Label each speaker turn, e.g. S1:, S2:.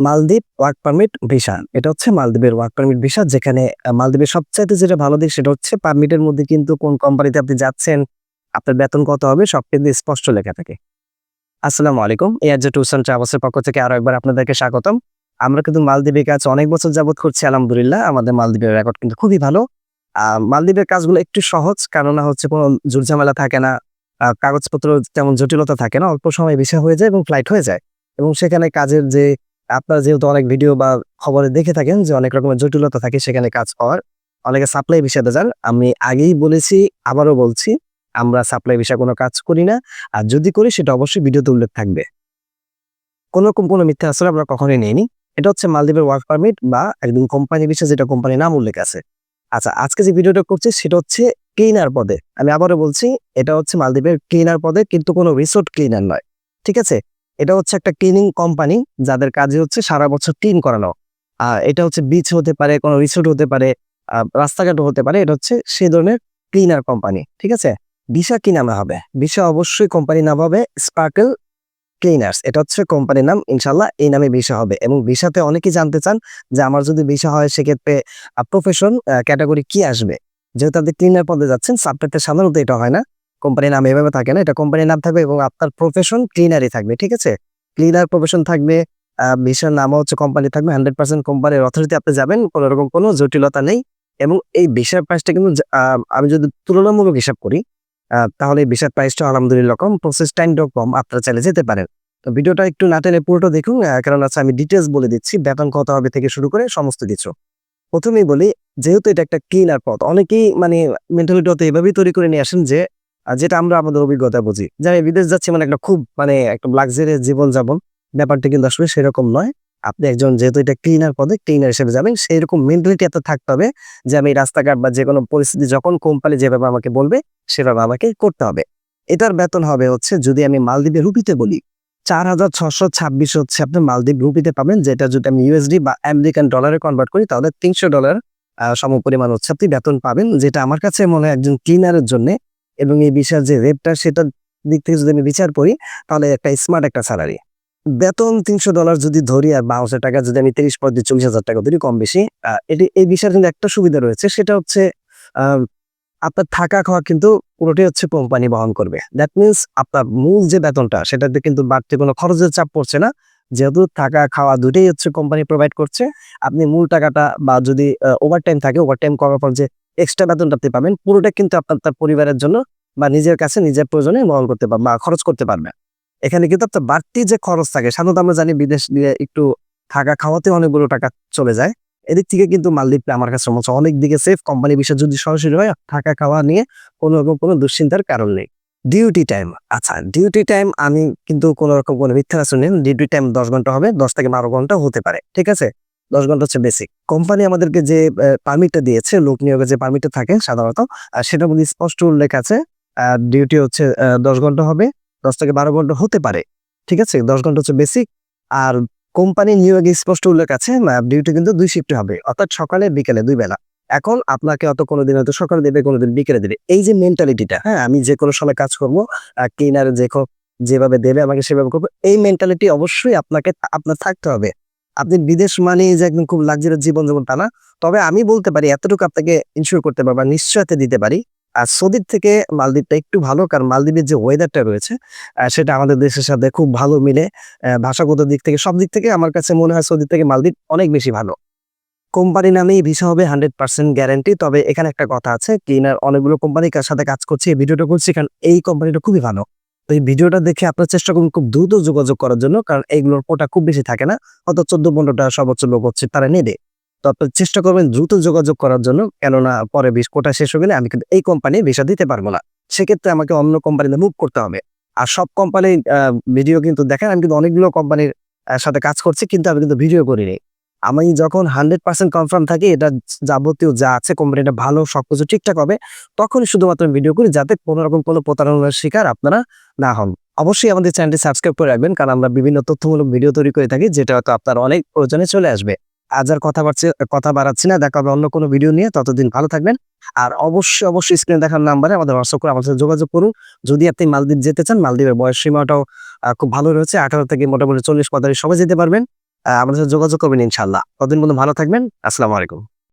S1: মালদ্বীপ work permit visa এটা হচ্ছে মালদ্বীপের ওয়ার্ক পারমিট ভিসা যেখানে মালদ্বীপের সবচাইতে যেটা ভালো দিক সেটা হচ্ছে পারমিটের মধ্যে কিন্তু কোন কোম্পানিতে আপনি যাচ্ছেন, আপনার বেতন কত হবে, সব কিন্তু স্পষ্ট লেখা থাকে। আসসালামু আলাইকুম এয়ার যে অ্যান্ড ট্রাভেলসের পক্ষ থেকে আরও একবার আপনাদেরকে স্বাগতম। আমরা কিন্তু মালদ্বীপের কাজ অনেক বছর যাবত করছি, আলহামদুলিল্লাহ। আমাদের মালদ্বীপের রেকর্ড কিন্তু খুবই ভালো। মালদ্বীপের কাজগুলো একটু সহজ, কেননা হচ্ছে কোনো ঝুটঝামেলা থাকে না কাগজপত্র তেমন জটিলতা থাকে না, অল্প সময় ভিসা হয়ে যায় এবং ফ্লাইট হয়ে যায়। এবং সেখানে কাজের যে আপনারা যেহেতু অনেক ভিডিও বা খবরে দেখে থাকেন যে অনেক রকমের জটিলতা থাকে, সেখানে কাজ পাওয়ার অনেকে সাপ্লাই বিষয়তে যান। আমি আগেই বলেছি, আবারও বলছি, আমরা সাপ্লাই বিষয়ে কোনো কাজ করি না। আর যদি করি, সেটা অবশ্যই ভিডিওতে উল্লেখ থাকবে। কোনো রকম কোনো মিথ্যা আসলে আমরা কখনোই নেইনি। এটা হচ্ছে মালদ্বীপের ওয়ার্ক পারমিট বা একদম কোম্পানি বিষয়ে যেটা কোম্পানির নাম উল্লেখ আছে। আচ্ছা আজকে যে ভিডিওটা করছি, সেটা হচ্ছে ক্লিনার পদে। আমি আবারও বলছি, এটা হচ্ছে মালদ্বীপের ক্লিনার পদে, কিন্তু কোনো রিসোর্ট ক্লিনার নয়। ঠিক আছে? এটা হচ্ছে একটা ক্লিনিং কোম্পানি যাদের কাজে হচ্ছে সারা বছর ক্লিন করানো। এটা হচ্ছে বিচ হতে পারে কোনো রিসোর্ট হতে পারে আহ, রাস্তাঘাটও হতে পারে এটা হচ্ছে সেই ধরনের ক্লিনার কোম্পানি ঠিক আছে? বিশা কি নামে হবে? বিশা অবশ্যই কোম্পানির নাম হবে স্পার্কেল ক্লিনার্স এটা হচ্ছে কোম্পানির নাম ইনশাল্লাহ এই নামে ভিসা হবে। এবং ভিসাতে অনেকেই জানতে চান যে আমার যদি ভিসা হয় সেক্ষেত্রে প্রফেশন ক্যাটাগরি কি আসবে? যেহেতু আপনি ক্লিনার পদে যাচ্ছেন সাবটাতে সাধারণত এটা হয় না। কোম্পানির নাম এভাবে থাকে না, এটা কোম্পানির নাম থাকবে এবং আপনার প্রফেশন ক্লিনারই থাকবে, ঠিক আছে? ক্লিনার প্রফেশন থাকবে ভিসার নামও হচ্ছে কোম্পানি থাকবে হান্ড্রেড পার্সেন্ট কোম্পানির অথরিটি আপনি যাবেন, কোনো রকম কোনো জটিলতা নেই এবং এই ভিসার প্রাইসটা কিন্তু আমি যদি তুলনামূলক হিসাব করি তাহলে ভিসার প্রাইসটা আলহামদুলিল্লাহ কম প্রসেস টাইমটাও কম আপনারা চাইলে যেতে পারেন। তো ভিডিওটা একটু না টেনে পুরোটা দেখুন কারণ আছে আমি ডিটেলস বলে দিচ্ছি, বেতন কত হবে থেকে শুরু করে সমস্ত কিছু। প্রথমেই বলি, যেহেতু এটা একটা ক্লিনার পথ অনেকেই মানে মেন্টালিটি হতে এভাবেই তৈরি করে নিয়ে আসেন যে যেটা আমরা আমাদের অভিজ্ঞতা বুঝি, যে আমি বিদেশ যাচ্ছি মানে একটা খুব মানে একটা লাক্সারিয়াস জীবন যাপন ব্যাপারটা কিন্তু আসলে সেরকম নয়। আপনি একজন যেহেতু এটা ক্লিনার পদে ক্লিনার হিসেবে যাবেন সেই রকম মেন্টালিটি এত থাকতে হবে যে আমি রাস্তাঘাট বা যে কোনো পরিস্থিতি, যখন কোম্পানি যেভাবে আমাকে বলবে, সেভাবে আমাকে করতে হবে। এটার বেতন হবে হচ্ছে, যদি আমি মালদ্বীপে রুপিতে বলি, চার হাজার ছশো ছাব্বিশ হচ্ছে আপনি মালদ্বীপ রুপিতে পাবেন, যেটা যদি আমি ইউএসডি বা আমেরিকান ডলারে কনভার্ট করি, তাহলে তিনশো ডলার সম পরিমাণ হচ্ছে আপনি বেতন পাবেন, যেটা আমার কাছে মনে হয় একজন ক্লিনারের জন্য এবং এই বিষয়ের যে রেটটা সেটার দিক থেকে যদি আমি বিচার করি, তাহলে একটা স্মার্ট একটা স্যালারি বেতন তিনশো ডলার যদি ধরি আর বাউন্সের টাকা যদি আমি তিরিশ পঁয়ত্রিশ চল্লিশ হাজার টাকা ধরি কম বেশি এটি, এই বিষয়ের কিন্তু একটা সুবিধা রয়েছে, সেটা হচ্ছে আপনার থাকা খাওয়া কিন্তু পুরোটাই হচ্ছে কোম্পানি বহন করবে। দ্যাট মিনস আপনার মূল যে বেতনটা, সেটাতে কিন্তু বাড়তি কোনো খরচের চাপ পড়ছে না। যেহেতু থাকা খাওয়া দুটোই হচ্ছে কোম্পানি প্রোভাইড করছে, আপনি মূল টাকাটা বা যদি ওভার টাইম থাকে ওভার টাইম করার পর যে এক্সট্রা বেতনটা আপনি পাবেন। পুরোটা কিন্তু আপনার তার পরিবারের জন্য বা নিজের কাছে, নিজের প্রয়োজনে বহন করতে পারবেন বা খরচ করতে পারবেন এখানে কিন্তু আপনার বাড়তি যে খরচ থাকে, সাধারণত আমরা জানি বিদেশ দিয়ে একটু থাকা খাওয়াতে অনেকগুলো টাকা চলে যায়। এদিক থেকে কিন্তু মালদ্বীপে আমার কাছে মনে হচ্ছে অনেক দিকে সেফ কোম্পানি বিষয় যদি সরাসরি হয়, থাকা খাওয়া নিয়ে কোনো রকম কোনো দুশ্চিন্তার কারণ নেই। ডিউটি টাইম আচ্ছা ডিউটি টাইম আমি কিন্তু কোনো রকম কোনো মিথ্যা শুনি ডিউটি টাইম দশ ঘণ্টা হবে, দশ থেকে বারো ঘণ্টা হতে পারে, ঠিক আছে? দশ ঘণ্টা হচ্ছে বেসিক কোম্পানি আমাদেরকে যে পারমিটটা দিয়েছে, লোক নিয়োগের যে পারমিটটা থাকে সাধারণত সেটার মধ্যে স্পষ্ট উল্লেখ আছে ডিউটি হচ্ছে দশ ঘণ্টা হবে, দশ থেকে বারো ঘণ্টা হতে পারে, ঠিক আছে? দশ ঘণ্টা হচ্ছে বেসিক আর কোম্পানি নিয়োগে স্পষ্ট উল্লেখ আছে ডিউটি কিন্তু দুই শিফটে হবে, অর্থাৎ সকালে, বিকেলে, দুই বেলা। এখন আপনাকে অত কোনোদিন হয়তো সকালে দেবে, কোনোদিন বিকেলে দেবে। এই যে মেন্টালিটিটা হ্যাঁ আমি যে কোনো সময় কাজ করব ক্লিনার যে যেভাবে দেবে আমাকে সেভাবে করব, এই মেন্টালিটি অবশ্যই আপনাকে, আপনার থাকতে হবে। আপনি বিদেশ মানে যে একদম খুব লাক্সারিয়াস জীবন যেমন তা না। তবে আমি বলতে পারি, এতটুকু আপনাকে ইনশিওর করতে পারব, নিশ্চয়তা দিতে পারি। আর সৌদির থেকে মালদ্বীপটা একটু ভালো, কারণ মালদ্বীপের যে ওয়েদারটা রয়েছে সেটা আমাদের দেশের সাথে খুব ভালো মিলে ভাষাগত দিক থেকে, সব দিক থেকে আমার কাছে মনে হয় সৌদি থেকে মালদ্বীপ অনেক বেশি ভালো। কোম্পানি নামেই ভিসা হবে হান্ড্রেড পার্সেন্ট গ্যারান্টি তবে এখানে একটা কথা আছে ক্লিনার অনেকগুলো কোম্পানির সাথে কাজ করছে ভিডিওটা করছি, কারণ এই কোম্পানিটা খুবই ভালো। তো এই ভিডিওটা দেখে আপনার চেষ্টা করুন খুব দ্রুত যোগাযোগ করার জন্য, কারণ এইগুলোর কোটা খুব বেশি থাকে না। হয়ত চোদ্দ পনেরোটা সর্বোচ্চ লোক হচ্ছে তারা নেবে তো আপনি চেষ্টা করবেন দ্রুত যোগাযোগ করার জন্য, কেননা পরে বিশ কোটা শেষ হয়ে গেলে আমি কিন্তু এই কোম্পানি ভিসা দিতে পারব না। সেক্ষেত্রে আমাকে অন্য কোম্পানিতে মুভ করতে হবে। আর সব কোম্পানির ভিডিও কিন্তু দেখেন, আমি কিন্তু অনেকগুলো কোম্পানির সাথে কাজ করছি, কিন্তু আমি কিন্তু ভিডিও করিনি। আমি যখন হান্ড্রেড পার্সেন্ট কনফার্ম থাকি, এটা যাবতীয় যা আছে কোম্পানিটা ভালো সবকিছু ঠিকঠাক হবে, তখনই শুধুমাত্র ভিডিও করি যাতে কোনো রকম কোনো প্রতারণার শিকার আপনারা না হন। অবশ্যই আমাদের চ্যানেলটি সাবস্ক্রাইব করে রাখবেন, কারণ আমরা বিভিন্ন তথ্যমূলক ভিডিও তৈরি করে থাকি, যেটা হয়তো আপনার অনেক প্রয়োজনে চলে আসবে। আজ আর কথা বাড়ছে, কথা বাড়াচ্ছি না, দেখা হবে অন্য কোনো ভিডিও নিয়ে, ততদিন ভালো থাকবেন। আর অবশ্যই অবশ্যই স্ক্রিনে দেখার নাম্বারে আমাদের হোয়াটসঅ্যাপ করে আমাদের যোগাযোগ করুন। যদি আপনি মালদ্বীপ যেতে চান, মালদ্বীপের বয়স সীমাটাও খুব ভালো রয়েছে, আঠারো থেকে মোটামুটি চল্লিশ পঁয়তাল্লিশ সবাই যেতে পারবেন। আমাদের সাথে যোগাযোগ করবেন ইনশাল্লাহ ততদিন পর্যন্ত ভালো থাকবেন। আসসালামু আলাইকুম।